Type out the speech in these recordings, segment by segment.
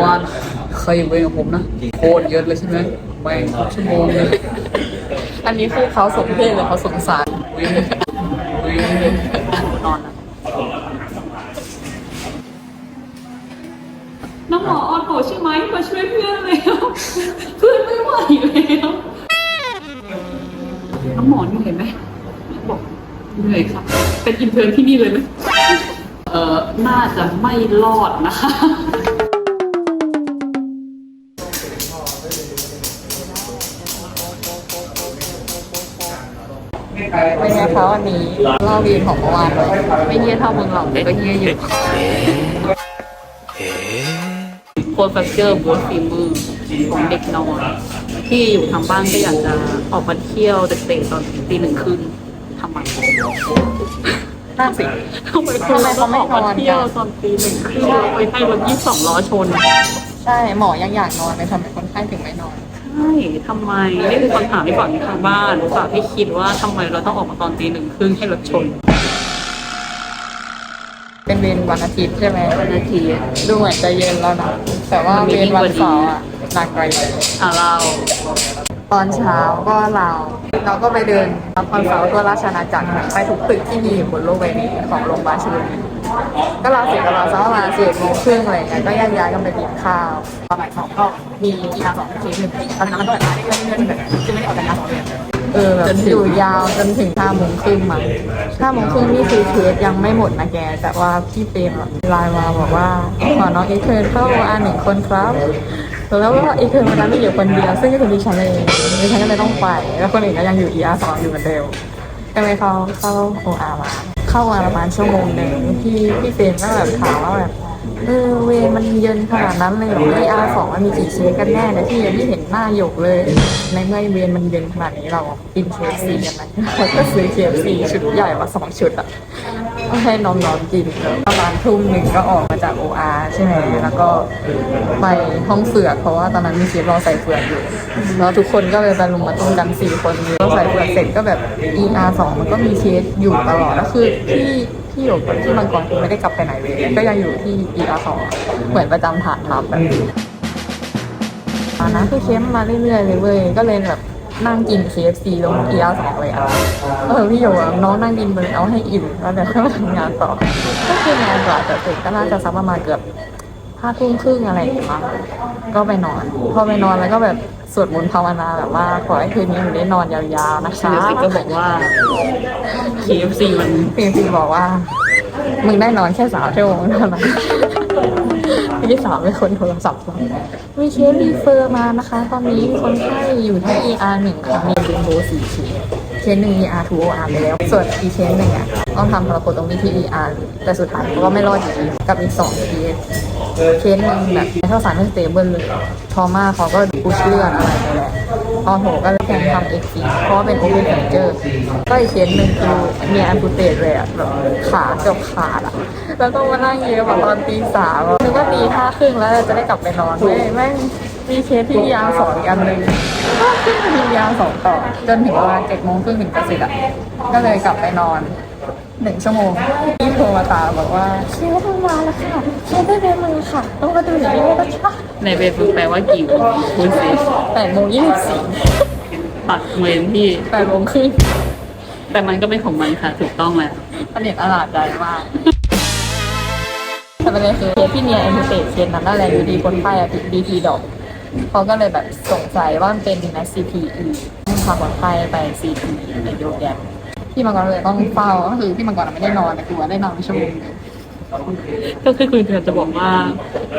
วันเคยเวรกับผมนะโคตรเยอะเลยใช่ไหมแม่งทุกชั่วโมงเลยอันนี้คือเขาสมเพศหรือเขาสงสารวิ่งวิ่งนอนอะน้องหมอออโต้ใช่ไหมมาช่วยเพื่อนแล้วเพื่อนไม่ไหวแล้วน้องหมอนี่เห็นไหมบอกเหนื่อยครับ เป็นอินเทอร์ที่นี่เลยไหมเออน่าจะไม่รอดนะคะ เป็นไงคะวันนี้เล่าวีนของเมื่อวานเลยไม่เยี่ยเท่ามึงหรอกแต่ก็เยี่ยอยู่โค้ดแฟกเจอร์บูธฝีมือของเด็กนอนที่อยู่ทางบ้านก็อยากจะออกมาเที่ยวเด็กๆตอนตีหนึ่งครึ่งทำไมน่าสิทำไมคนเราต้องออกมาเที่ยวตอนตีหนึ่งครึ่งไปให้รถยี่สิบสองล้อชน ใช่หมอยังอยากนอนเลยทำไมคนไข้ถึงไม่นอน ใช่ทำไมนี่คือคำถามที่ฝากทางบ้านฝากให้คิดว่าทำไมเราต้องออกมาตอนตีหนึ่งครึ่งให้รถชนเป็นเวรวันอาทิตย์ใช่ไหมวันอาทิตย์ดูเหมือนจะเย็นแล้วนะแต่ว่าเวรวันเสาร์อะหนักกว่าอีกอะเรา ตอนเช้าก็เราเราก็ไปเดินรับคอนเสิร์ตทั่วราชอาณาจักรไปทุกตึกที่มีอยู่บนโลกใบนี้ของโรงพยาบาลชลบุรี ก็ราเสร็จก็ราสักประมาณสี่โมงครึ่งอะไรเงี้ยก็แยกย้ายกันไปกินข้าวตอนบ่ายสองก็มีกีฬาสองทีหนึ่งตอนนั้นมันก็แบบได้เรื่อยๆแบบคือไม่ได้ออกกันยาสองเดือนเออแบบอยู่ยาวจนถึงห้าโมงครึ่งมั้งห้าโมงครึ่งนี่คือเคสยังไม่หมดนะแก แต่ว่าพี่เปรมไลน์มาบอกว่าขอน้องเอ็กเทิร์นเข้าอาหนึ่งคนครับแล้วก็อีกคนวันนั้นไม่อยู่คนเดียวซึ่งก็คือดิฉันเองดิฉันก็เลยต้องไป แล้วคนอื่นก็ยังอยู่ ER สองอยู่เหมือนเดิมก็เลยเขาเข้า OR มา เข้ามาประมาณชั่วโมงหนึ่งพี่พี่เฟรมก็แบบถามว่าแบบ เออเวมันเย็นขนาดนั้นเลยเหรอ ER สองมันมีกี่เคสกันแน่แต่ที่ยังไม่เห็นหน้าหยกเลย ในเมื่อเวรมันเย็นขนาดนี้เรากิน KFC กันไหมเราก็ซื้อ KFC ชุดใหญ่มาสองชุดอะให้น้องๆกินประมาณทุ่มหนึ่งก็ออกมาจาก OR ใช่ไหมแล้วก็ไปห้องเสือกเพราะว่าตอนนั้นมีเชฟรอใส่เฟือกอยู่ แล้วทุกคนก็เลยไปรุมมาตุ้มกันสี่คนก็ใส่เฟือกเสร็จก็แบบ ER สองมันก็มีเคสอยู่ตลอดแล้วคือที่ ที่อยู่ที่มังกรคือไม่ได้กลับไปไหนเลยก็ยังอยู่ที่ ER สองเหมือนประจำฐานทัพแบบตอนนั้นคือเคสมมาเรื่อยๆเลยเว้ยก็เลยแบบนั่งกิน KFC ลงเกียร์สองเลยอะ เออพี่โยอะน้องนั่งกินไปเอาให้อิ่มแล้วเดี๋ยวค่อยมาทำงานต่อ ก็คืองานกว่าจะเสร็จก็น่าจะสักประมาณเกือบห้าทุ่มครึ่งอะไรอย่างเงี้ยมั้งก็ไปนอน พอไปนอนแล้วก็แบบ สวดมนต์ภาวนาแบบว่าขอให้คืนนี้หนูได้นอนยาวๆนะคะชิลสิก็บอกว่า KFC มันจริงๆบอกว่า มึงได้นอนแค่สามชั่วโมงเท่านั้นพี่สาวเป็นคนโทรศัพท์มามีเคสรีเฟอร์มานะคะ ตอนนี้คนไข้อยู่ที่ ER หนึ่งค่ะมีเป็นโบสี่เคสเคสหนึ่ง ER 2 OR ไปแล้ว ส่วนอีกเคสหนึ่งอะ ต้องทำพาราโคตรงนี้ที่ ER แต่สุดท้ายเขาก็ไม่รอดอยู่ดีกับอีกสองเคสเคสหนึ่งแบบไม่เข้าสารไม่สเตเบิลเลยทอมาเขาก็พุชเลือดอะไรไปแหละพอโหก็เลยแทนทำเอ็กซีเพราะเป็นโอเพนแฟเจอร์ก็อีกเคสหนึ่งคือมีแอมพูเตเลยอะแบบขาเกือบขาดอะแล้วต้องมานั่งเย็บแบบตอนตีสามนึกว่าตีห้าครึ่งแล้วจะได้กลับไปนอนไม่แม่งมีเคสที่ยาสองอีกอันหนึ่งก็ขึ้นไปทียาสองต่อ จนถึงประมาณเจ็ดโมงครึ่งถึงจะเสร็จอะก็เลยกลับไปนอน หนึ่งชั่วโมงพี่โทรมาตามบอกว่าเชียร์เพิ่งมาแล้วค่ะเชียร์ได้เบมือค่ะ ต้องมาดูหน่อยว่าค่ะในเฟซบุ๊กแปลว่ากี่โมงคุณสิแปดโมงยี่สิบสี่ตัดเวนที่แปดโมงครึ่งแต่มันก็เป็นของมันค่ะ ถูกต้องแล้วประเด็นอลาดใจมากแต่ประเด็นคือเคสที่เนียเอ็มเตเคสนั้นนั่นแหละอยู่ดีคนไข้อะติดบีพีดอกเขาก็เลยแบบสงสัยว่ามันเป็น SCPE พาคนไข้ไป CT ในโยแกม พี่มังกรเลยต้องเฝ้าก็คือพี่มังกรไม่ได้นอนแต่คือว่าได้นอนไปชั่วโมงนึงก็คือคุณเธอจะบอกว่า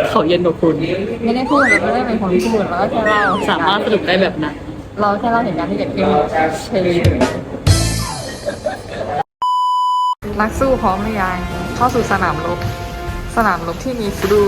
เขาเย็นกว่าคุณ ไม่ได้พูดเราไม่ได้เป็นคนพูดเราก็แค่เล่าสามารถสรุปได้แบบนั้นเราแค่เล่าเหตุการณ์ที่เกิดขึ้นเฉยนักสู้พร้อมหรือยังเข้าสู่สนามรบสนามรบที่มีฟลู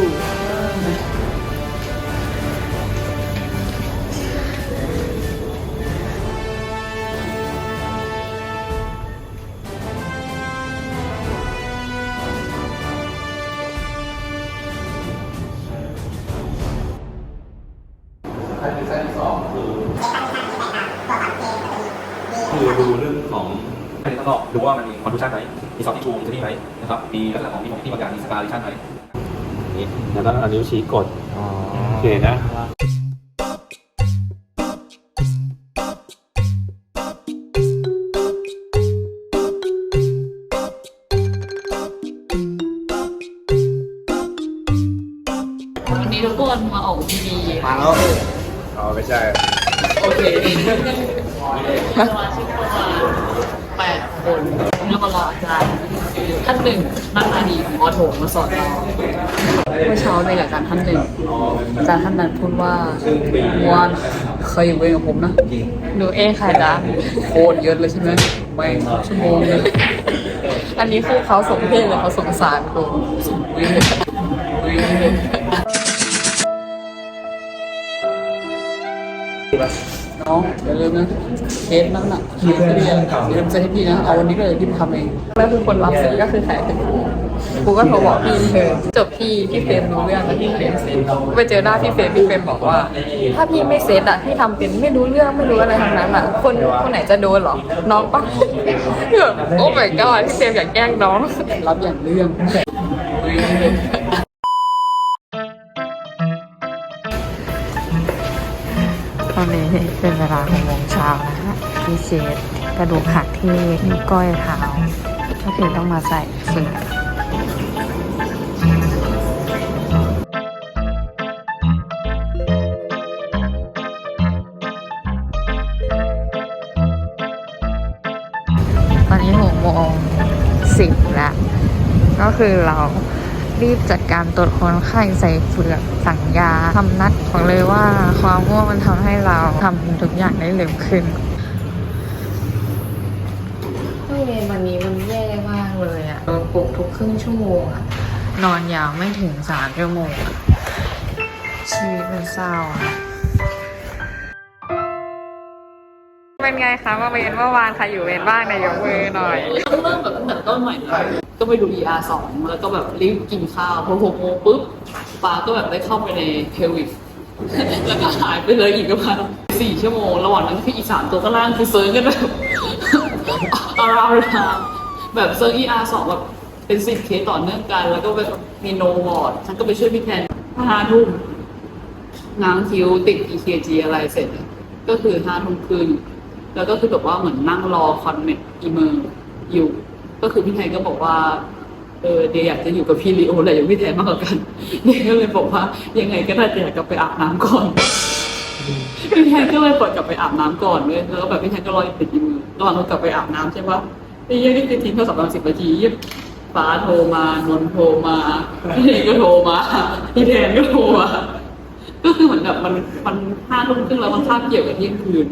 ดูว่ามันมีคอนดิชันไหมมีซอฟต์ที่ทูมีที่ไหมนะครับ มีลักษณะของมีของที่ประกาศมีสกาลิชันไหมนี้แล้วก็เอานิ้วชี้กดโอเคนะ ดีของออโถมาสอนเราเมื่อเช้าในรายการท่านหนึ่งอาจารย์ท่านนั้นพูดว่าม้วานเคยอยู่เวรกับผมนะหนูเองค่ะจ๊ะโคตรเยอะเลยใช่ไหมไม่ชั่วโมงเลยอันนี้คือเขาสมเพศหรือเขาสงสารกูวิ่งวิ่งน้องอย่าลืมนะเคสนั้นน่ะเคสที่อย่าลืมจะให้พี่นะเอาวันนี้ก็เลยพี่ทำเองแล้วคือคนรับเสร็จก็คือแขกคือ กูกูก็โทรบอกพี่เลยจบพี่พี่เฟรมรู้เรื่องแล้วพี่เฟรมเซ็ตไปเจอหน้าพี่เฟรมพี่เฟรมบอกว่า ถ้าพี่ไม่เซ็ตอะพี่ทำเป็นไม่รู้เรื่องไม่รู้อะไรทั้งนั้นอะคนคนไหนจะโดนหรอน้องปะแบบโอ้ my god พี่เฟรมอยากแกล้งน้องรับอย่างเรื่องวิ่งตอนนี้เป็นเวลาหกโมงเช้านะฮะพี่เชฟกระดูกหักที่นิ้วก้อยเท้าก็คือต้องมาใส่เฝือก คือเรารีบจัดการตรวจคนไข้ใส่เฟือกสั่งยาทำนัดบอกเลยว่าความง่วงมันทำให้เราทำทุกอย่างได้เร็วขึ้นเวรวันนี้มันแย่มากเลยอะโดนปลุกทุกครึ่งชั่วโมงอะนอนยาวไม่ถึงสามชั่วโมงอะชีวิตมันเศร้าอะเป็นไงคะมาเวรเมื่อวานใครอยู่เวรบ้างในยยกมือหน่อย ต้องเริ่มแบบตั้งแต่ต้นใหม่เลย ก็ไปดู ER สองแล้วก็แบบรีบกินข้าวพอหกโมงปุ๊บปาก็แบบได้เข้าไปในเพลวิกแล้วก็หายไปเลยอีกประมาณสี่ชั่วโมง ระหว่างนั้นคืออีสามตัวก็ล่างคือเซิร์ชกันแบบอาราวราแบบเซิร์ช ER สองแบบเป็นสิบเคสต่อเนื่องกัน แล้วก็แบบมีโนวอร์ดฉันก็ไปช่วยพี่แทนห้าทุ่มง้างคิวติด EKG อะไรเสร็จ ก็คือห้าทุ่มครึ่งแล้วก็คือแบบว่าเหมือนนั่งรอคอนเมทอีเมอร์อยู่ ก็คือพี่ไทยก็บอกว่าเออเดียอยากจะอยู่กับพี่ลีโอแหละอยู่พี่แทนมากกว่ากันเดียก็เลยบอกว่ายังไงก็ได้แต่อยากกลับไปอาบน้ำก่อนพี่แทนก็เลยปล่อยกลับไปอาบน้ำก่อนเลยแล้วแบบพี่แทนก็รออยู่ติดอีเมอระหว่างเรากลับไปอาบน้ำใช่ปะไอ้เหี้ยังนี่คือทิ้งโทรศัพท์ปราสิบนาทียิบฟ้าโทรมานนโทรมาพี่เทนก็โทรมาพี่แทนก็โทรมาก็คือเหมือนแบบมันมันห้าทุ่มครึ่งแล้วมันคาบเกี่ยวกับเที่ยงคืน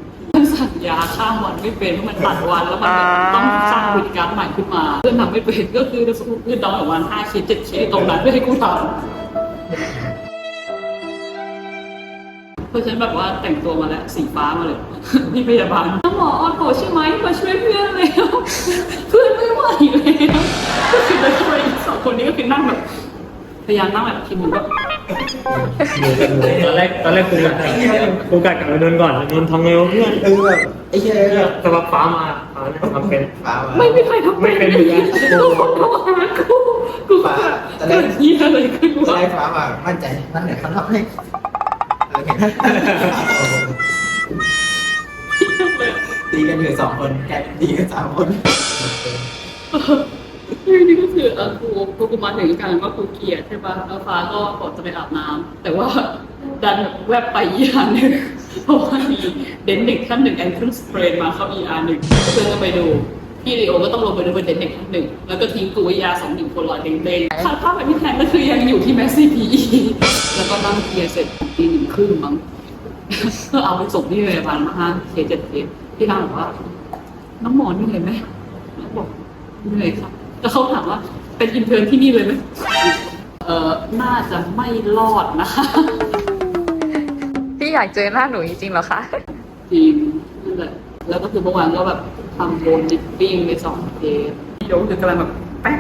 สั่งยาข้ามวันไม่เป็นเพราะมันตัดวันแล้วมันต้องสร้างบริการใหม่ขึ้นมา เพื่อนทำไม่เป็นก็คือคือดองประมาณห้าเคสเจ็ดเคสตรงนั้นเพื่อให้กูทำเพราะฉันแบบว่าแต่งตัวมาแล้วสีฟ้ามาเลยพี่พยาบาลน้องหมอออโถใช่ไหมมาช่วยเพื่อนเลยเพื่อนไม่ไหวแล้วก็คือเลยช่วยสองคนนี้ก็คือนั่งแบบพยายามนั่งแบบทีมือก ตอนแรกตอนแรกกูกัดกูกัดกับนนก่อนนนท์ทำไงวเพื่อนเออแบบไอ้เหี้ยเนี่ยสวัสฟ้ามาฟ้าเนี่ยทำเป็นฟ้ามาไม่มีใครทำไม่เป็นเหมือนกันกูบอกว่ากูกูก็แบบเกิดเยี่ยอะไรขึ้นจะวะได้ฟ้ามามั่นใจนั่นแหละเขาทำให้ตีกันอยู่สองคนแกตีกันสามคน นี่ก็คือเออกูกูกูมาถึงกันว่ากูเกลียดใช่ป่ะแล้วฟ้าก็บอจะไปอาบน้ำแต่ว่าดันแวบไปอีอาร์หนึ่งเพราะว่ามีเดนเด็กท่านหนึ่งแอนเคิลสเปรนมาเข้าอีอาร์หนึ่งเพื่อนก็ไปดูพี่ลีโอก็ต้องลงไปดูเป็นเดนเด็กท่านหนึ่งแล้วก็ทิ้งกูไว้ยาสองหนึ่งคนลอยเด้งๆข้างข้างไปพี่แทนก็คือยังอยู่ที่แมสซี่พีแล้วก็นั่งเคลียร์เสร็จตีหนึ่งครึ่งมั้งก็เอาไปส่งที่โรงพยาบาลมาหาเคสเจ็ดเคสพี่นางบอกว่าน้องหมอเหนื่อยไหมน้องบอกเหนื่อยครับ แล้วเขาถามว่าเป็นอินเทอร์นที่นี่เลยไหมเออน่าจะไม่รอดนะคะ พี่อยากเจอหน้าหนูจริงๆเหรอคะ จริงนั่นแหละแล้วก็คือเมื่อวานก็แบบทำโบนดิปปิ้งไปสองเคสพี่โดคือกำลังแบบแป๊ก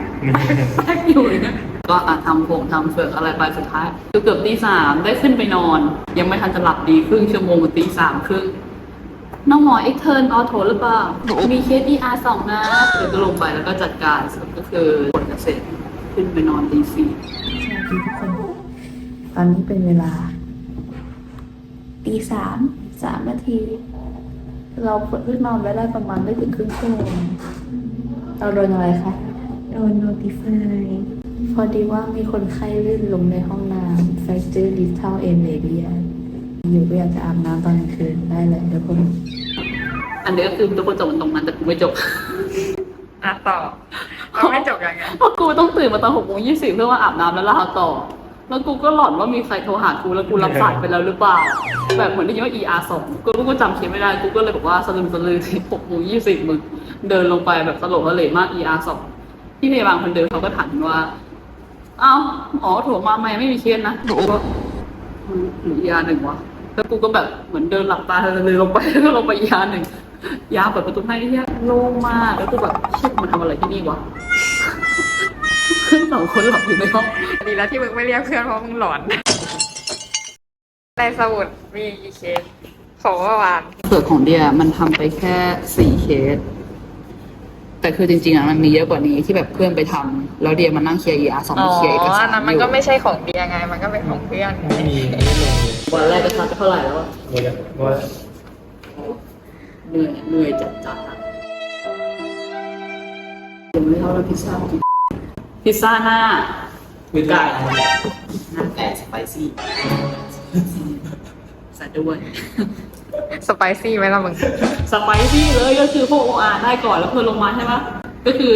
แป๊กอยู่เลยนะก็อะทำโผงทำเฟือกอะไรไปสุดท้ายคือเกือบตีสามได้ขึ้นไปนอน ยังไม่ทันจะหลับดีครึ่งชั่วโมงตีสามครึ่ง น้องหมอเอ็กเทิร์นออโถหรือเปล่า มีเคส ER สองนะเดี๋ยวก็ลงไปแล้วก็จัดการสรุปก็คือผลเกษตรขึ้นไปนอนตีสี่สวัสดีทุกคนตอนนี้เป็นเวลาตีสามสามนาที เราเพิ่งนอนไปได้ประมาณไม่ถึงครึ่งชั่วโมงเราโดนอะไรคะ โดน notify พอดีว่ามีคนไข้ลื่นลงในห้องน้ำ fracture distal a m a b i a อยู่ก็อยากจะอาบน้ำตอนกลางคืนได้เลยทุกคน อันนี้ก็คือทุกคนจบมันตรงนั้นแต่กูไม่จบอะต่อเราไม่จบยังไงเพราะกูต้องตื่นมาตอนหกโมงยี่สิบเพื่อมาอาบน้ำแล้วลาต่อ แล้วกูก็หลอนว่ามีใครโทรหากูแล้วกูรับสายไปแล้วหรือเปล่า แบบเหมือนได้ยินว่า ER สองกูก็จำคิดไม่ได้ กูก็เลยบอกว่าสลึมสลือที่หกโมงยี่สิบมึงเดินลงไปแบบตลกทะเลมาก ER สองที่พยาบาลคนเดิมเขาก็ถามว่าเอ้าหมอโทรมาไหมไม่มีเคสนะกูก็อืมหรือ ER หนึ่งวะแล้วกูก็แบบเหมือนเดินหลับตาเลยลงไปแล้วก็ลงไป ER หนึ่ง ยาเปิดประตูให้เนี่ยโล่งมากแล้วกูแบบเชิดมันทำอะไรที่นี่วะเพื่อนสองคนหลับอยู่ในห้องดีแล้วที่มึงไม่เรียกเพื่อนเพราะมึงหลอน ในสมุดมีกี่เคสของเมื่อวานเกิดของเดียมันทำไปแค่สี่เคส แต่คือจริงๆอะมันมีเยอะกว่านี้ที่แบบเพื่อนไปทำแล้วเดียมานั่งเคลียร์อีอาร์สองอ๋อเคลียร์เอกสารอันนั้นมันก็ไม่ใช่ของเดียไง มันก็เป็นของเพื่อนไงไม่มีไม่ได้ลงเลยวันแรกก็ชัดเท่าไหร่แล้วอะ เลยเพราะว่า เหนื่อยเหนื่อยจัดจัดๆอะยังไม่เท่าเราพิซซ่ากินพิซซ่าหน้าคือไก่น้ำแต่สไปซี่ใส่ด้วยสไปซี่ไหมล่ะมึงสไปซี่เลยก็คือพวกโออาได้ก่อนแล้วเพื่อนลงมาใช่ปะก็คือ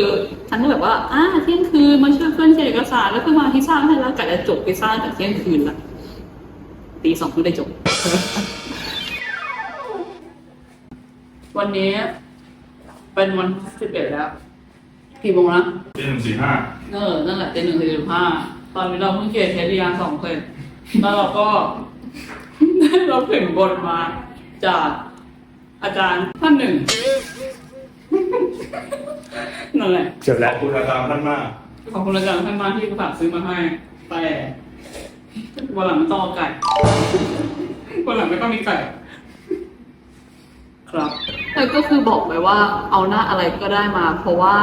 ฉันก็แบบว่าอ่าเที่ยงคืนมาช่วยเพื่อนเขียนเอกสารแล้วเพื่อนมาพิซซ่าให้แล้วกะจะจบพิซซ่าแต่เที่ยงคืนละตีสองเพิ่งได้จบ วันนี้เป็นวันสิบเอ็ดแล้ว กี่โมงนะตีหนึ่งสี่ห้าเออนั่นแหละตีหนึ่งสี่สิบห้าตอนนี้เราเพิ่งเกียร์เทสยาสองเคยแล้วเราก็ ได้รับถึงบทมา จากอาจารย์ท่านหนึ่งนั่นแหละจบขแล้อว บคุณอาจารย์ท่านมาก ขอบคุณอาจารย์ท่านมากที่ฝากซื้อมาให้ แต่วันหลังไม่ต้องเอาไก่วันหลังไม่ต้องมีไก่ ครับแต่ก็คือบอกไปว่าเอาหน้าอะไรก็ได้มา เพราะว่า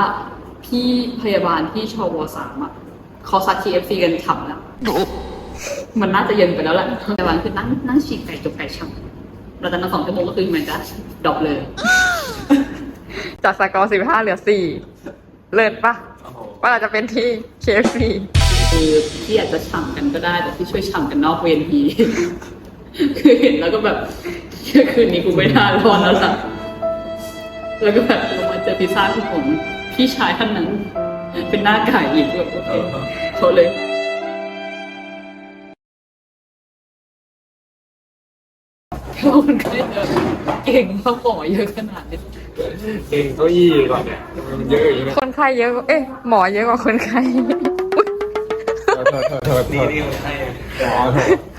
พี่พยาบาลที่ชวสามอะเขาซัด KFC กันฉ่ำแล้วมันน่าจะเย็นไปแล้วแหละพยาบาลคือนั่งนั่งฉีกไก่จบไก่ฉ่ำแล้วจากนั้นสองชั่วโมงก็คือเหมือนจะดรอปเลย จากสกอร์สิบห้าเหลือสี่เลิศปะว่าเราจะเป็นที่ KFC คือพี่อาจจะฉ่ำกันก็ได้ แต่พี่ช่วยฉ่ำกันนอกเวรทีคือเห็นแล้วก็แบบ เชื่อคืนนี้กูไม่น่ารอดแล้วล่ะแล้วก็แบบลงมาเจอพิซซ่าที่ผมพี่ชายท่านนั้น เป็นหน้าไก่อีกแบบโอเคเขาเลยเขาคนไข้เดินเก่งเขาหมอเยอะขนาดนี้เก่งเก้าอี้ก่อนเนี่ยมันเยอะอย่างนี้นะคนไข้เยอะกว่าเอ๊ะหมอเยอะกว่าคนไข้ โทษโทษโทษนี่นี่คนไข้หมอโทษ